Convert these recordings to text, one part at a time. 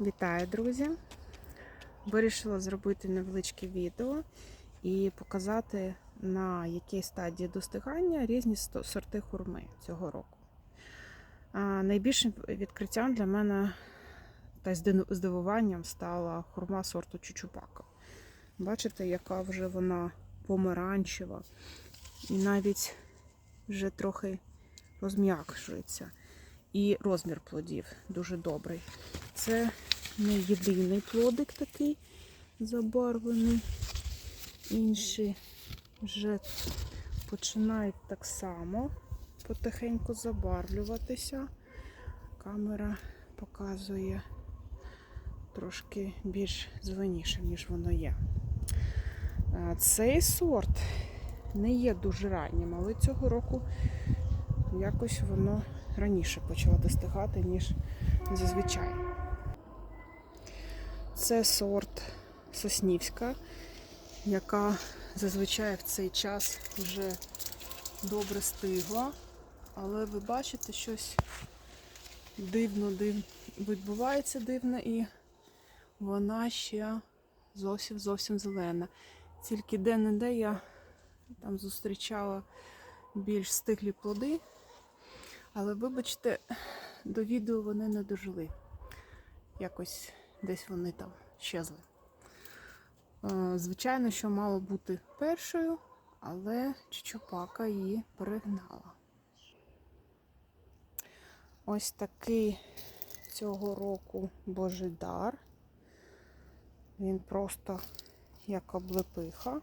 Вітаю, друзі! Вирішила зробити невеличке відео і показати, на якій стадії достигання різні сорти хурми цього року. А, Найбільшим відкриттям для мене та здивуванням стала хурма сорту Чучупака. Бачите, яка вже вона помаранчева і навіть вже трохи розм'якшується. І розмір плодів дуже добрий. Це не єдиний плодик такий забарвлений. Інші вже починають так само потихеньку забарвлюватися. Камера показує трошки більш зеленіше, ніж воно є. Цей сорт не є дуже раннім, але цього року якось воно раніше почало достигати, ніж зазвичай. Це сорт Соснівська, яка зазвичай в цей час вже добре стигла. Але ви бачите, щось дивно див... відбувається дивно і вона ще зовсім зовсім зелена. Тільки де-не-де я там зустрічала більш стиглі плоди. Але вибачте, до відео вони не дожили. Якось десь вони там щезли. Е, Звичайно, що мало бути першою, але Чучупака її перегнала. Ось такий цього року Божий дар. Він просто як облепиха.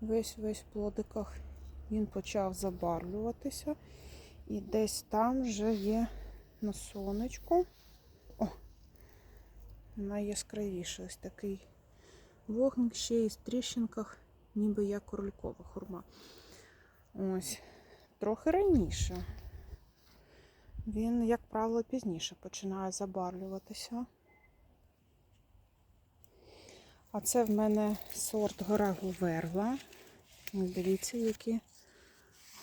Весь весь в плодиках. Він почав забарвлюватися. І десь там вже є на сонечку. О, найяскравіше ось такий вогник ще й в тріщинках, ніби як королькова хурма. Ось, трохи раніше. Він, як правило, пізніше починає забарвлюватися. А це в мене сорт гора Гуверла. Ось дивіться, які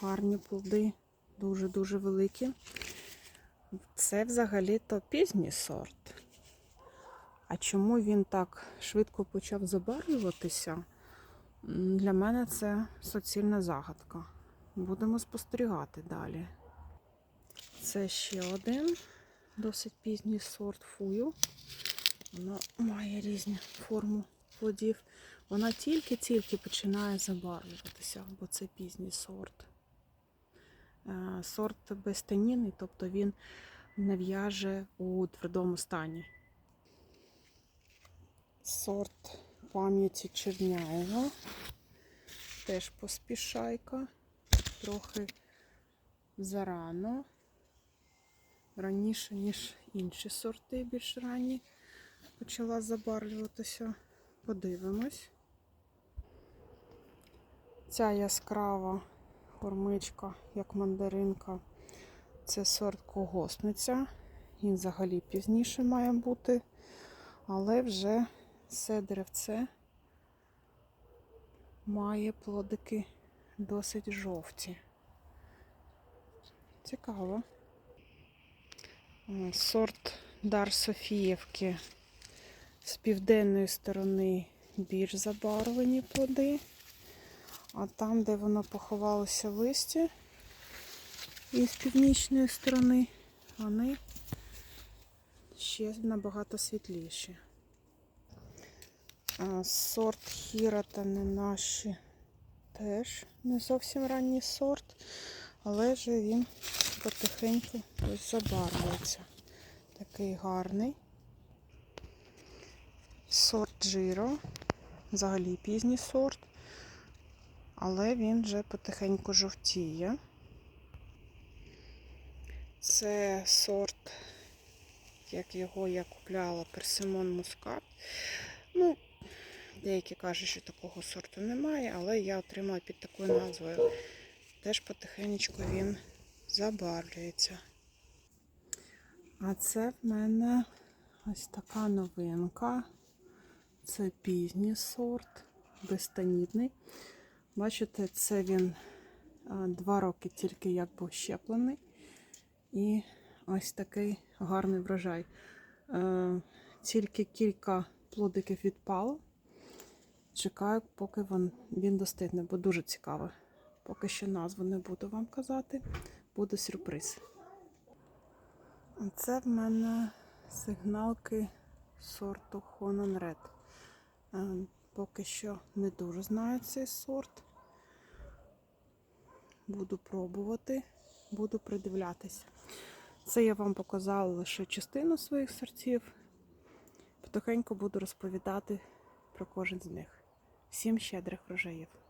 гарні плоди, дуже-дуже великі. Це взагалі-то пізній сорт. А чому він так швидко почав забарвлюватися? Для мене це суцільна загадка. Будемо спостерігати далі. Це ще один досить пізній сорт фую. Вона має різні форму плодів. Вона тільки-тільки починає забарвлюватися, бо це пізній сорт. Е, Сорт безтанінний, тобто він не в'яже у твердому стані. Сорт пам'яті Черняєва. Теж поспішайка. Трохи зарано. Раніше, ніж інші сорти, більш ранні, почала забарвлюватися. Подивимось. Ця яскрава хормичка, як мандаринка, це сорт когосниця. Він взагалі пізніше має бути, але вже це деревце має плодики досить жовті. Цікаво. Е, Сорт Дар Софіївки з південної сторони більш забарвлені плоди, а там, де воно поховалося в листі, і північної сторони, вони ще набагато світліші. А, Сорт Хіра та не наші теж не зовсім ранній сорт, але вже він потихеньку ось забарвується. Такий гарний. Сорт Джиро, взагалі пізній сорт, але він вже потихеньку жовтіє. Це сорт, як його я купляла, персимон мускат. Ну, деякі кажуть, що такого сорту немає, але я отримала під такою назвою. Теж потихеньку він забарвлюється. А це в мене ось така новинка. Це пізній сорт, безтанітний. Бачите, це він два роки тільки як був щеплений. І ось такий гарний врожай. Е, тільки кілька плодиків відпало. Чекаю, поки він, достигне, бо дуже цікаво. Поки що назву не буду вам казати, буде сюрприз. Це в мене сигналки сорту Honan Red. Поки що не дуже знаю цей сорт. Буду пробувати, буду придивлятися. Це я вам показала лише частину своїх сортів. Потихеньку буду розповідати про кожен з них. Всім щедрих врожаїв!